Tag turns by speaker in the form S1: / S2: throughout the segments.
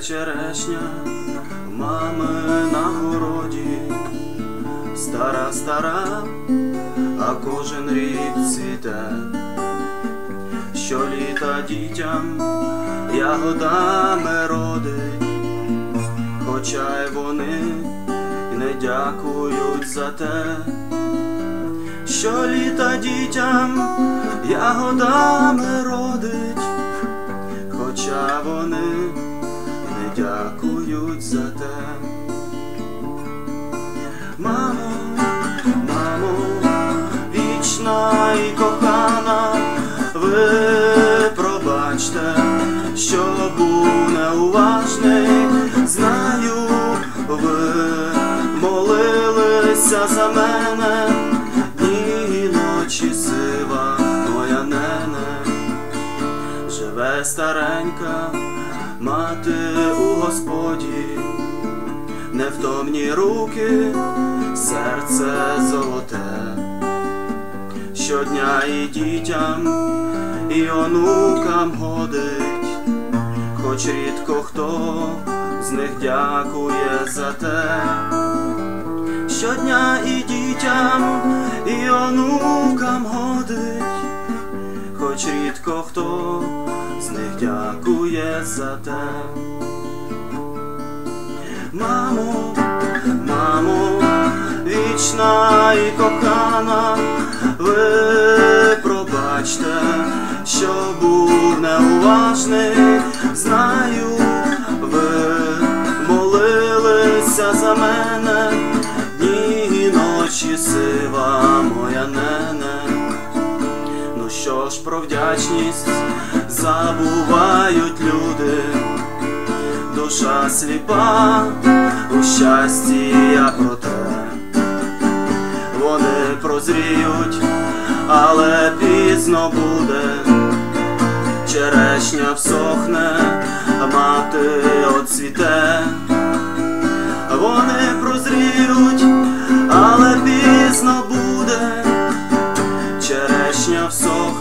S1: черешня, мами на городі, стара, стара, а кожен рік цвіте, що літа дітям ягодами родить, хоча й вони не дякують за те, що літа дітям ягодами родить, молилися за мене, дні і ночі сива моя нене, живе старенька, мати у Господі. Невтомні руки, серце золоте, щодня і дітям, і онукам годить, хоч рідко хто з них дякує за те, щодня і дітям, і онукам годить, хоч рідко хто з них дякує за те. Мамо, мамо, вічна і кохана, ви пробачте, що був неуважний, знаю, ви молилися за мене, Ну ж про вдячність забувають люди душа сліпа, у щасті я про те. Вони прозріють, але пізно буде, черешня всохне, мати оцвіте. Вони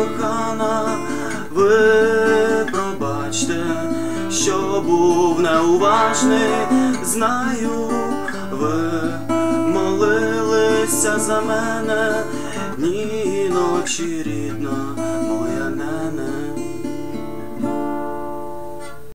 S1: Кохана, ви пробачте, що був неуважний, знаю, ви молилися за мене, дні і ночі рідна моя.